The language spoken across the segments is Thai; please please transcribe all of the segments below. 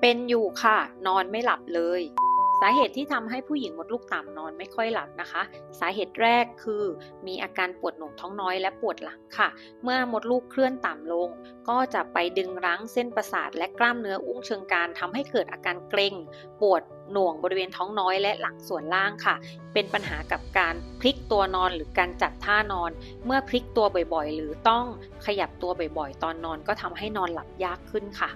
เป็นอยู่ค่ะ นอนไม่หลับเลย สาเหตุที่ทำให้ผู้หญิงมดลูกต่ำนอนไม่ค่อยหลับนะคะ สาเหตุแรกคือมีอาการปวดหน่วงท้องน้อยและปวดหลังค่ะ เมื่อมดลูกเคลื่อนต่ำลง ก็จะไปดึงรั้งเส้นประสาท และกล้ามเนื้ออุ้งเชิงกรานทำให้เกิดอาการเกร็ง ปวดหน่วงบริเวณท้องน้อยและหลังส่วนล่างค่ะ เป็นปัญหากับการพลิกตัวนอนหรือการจัดท่านอน เมื่อพลิกตัวบ่อยๆ หรือต้องขยับตัวบ่อยๆ ตอนนอนก็ทำให้นอนหลับยากขึ้นค่ะ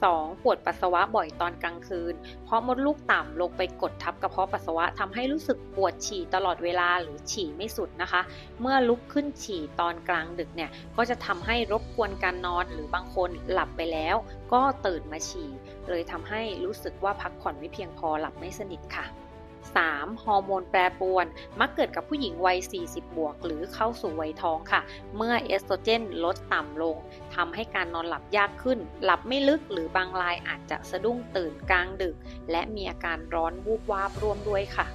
2. ปวดปัสสาวะบ่อยตอนกลางคืน เพราะมดลูกต่ำลงไปกดทับกระเพาะปัสสาวะทำให้รู้สึกปวดฉี่ตลอดเวลาหรือฉี่ไม่สุดนะคะ เมื่อลุกขึ้นฉี่ตอนกลางดึกเนี่ยก็จะทำให้รบกวนการนอนหรือบางคนหลับไปแล้ว ก็ตื่นมาฉี่ เลยทำให้รู้สึกว่าพักผ่อนไม่เพียงพอหลับไม่สนิทค่ะ 3. ฮอร์โมนแปรปรวน มักเกิดกับผู้หญิงวัย 40 บวก หรือเข้าสู่วัยทองค่ะ เมื่อเอสโตรเจนลดต่ำลงทำให้การนอนหลับยากขึ้น หลับไม่ลึกหรือบางรายอาจจะสะดุ้งตื่นกลางดึก และมีอาการร้อนวูบวาบร่วมด้วยค่ะ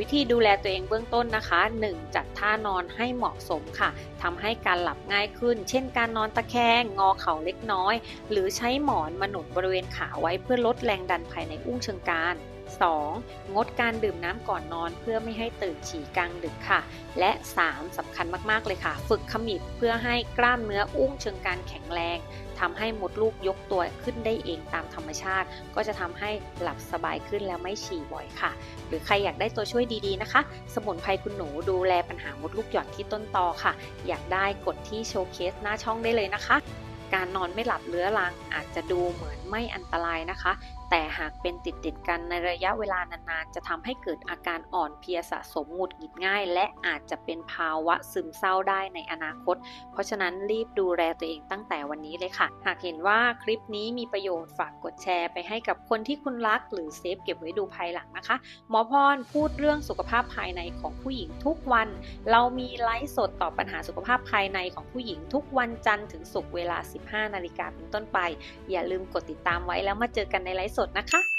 วิธีดูแลตัวเองเบื้องต้นนะคะ 1. จัดท่านอนให้เหมาะสมค่ะทำให้การหลับง่ายขึ้น เช่น การนอนตะแคง งอเข่าเล็กน้อย หรือใช้หมอนมาหนุนบริเวณขาไว้เพื่อลดแรงดันภายในอุ้งเชิงกราน 2. งดการดื่มน้ำก่อนนอน เพื่อไม่ให้ตื่นฉี่กลางดึกค่ะ และ 3. สำคัญมากๆเลยค่ะ ฝึกขมิบเพื่อให้กล้ามเนื้ออุ้งเชิงกรานแข็งแรงทำให้มดลูกยกตัวขึ้นได้เองตามธรรมชาติ ก็จะทำให้หลับสบายขึ้นแล้วไม่ฉี่บ่อยค่ะ หรือใครอยากได้ตัวช่วยดีๆนะคะ สมุนไพรคุณหนูดูแลปัญหามดลูกหย่อนที่ต้นตอค่ะ อยากได้กดที่โชว์เคสหน้าช่องได้เลยนะคะการนอนไม่หลับเรื้อรังอาจจะดูเหมือนไม่อันตรายนะคะแต่หากเป็นติดติดๆกันในระยะเวลานานๆ จะทำให้เกิดอาการอ่อนเพลียสะสมหงุดหงิดง่าย และอาจจะเป็นภาวะซึมเศร้าได้ในอนาคต เพราะฉะนั้นรีบดูแลตัวเองตั้งแต่วันนี้เลยค่ะ หากเห็นว่าคลิปนี้มีประโยชน์ฝากกดแชร์ไปให้กับคนที่คุณรัก หรือเซฟเก็บไว้ดูภายหลังนะคะ หมอพรพูดเรื่องสุขภาพภายในของผู้หญิงทุกวัน เรามีไลฟ์สดตอบปัญหาสุขภาพภายในของผู้หญิงทุกวันจันทร์ถึงศุกร์เวลา 15 นาฬิกาเป็นต้นไป อย่าลืมกดติดตามไว้แล้วมาเจอกันในไลฟ์สดนะคะ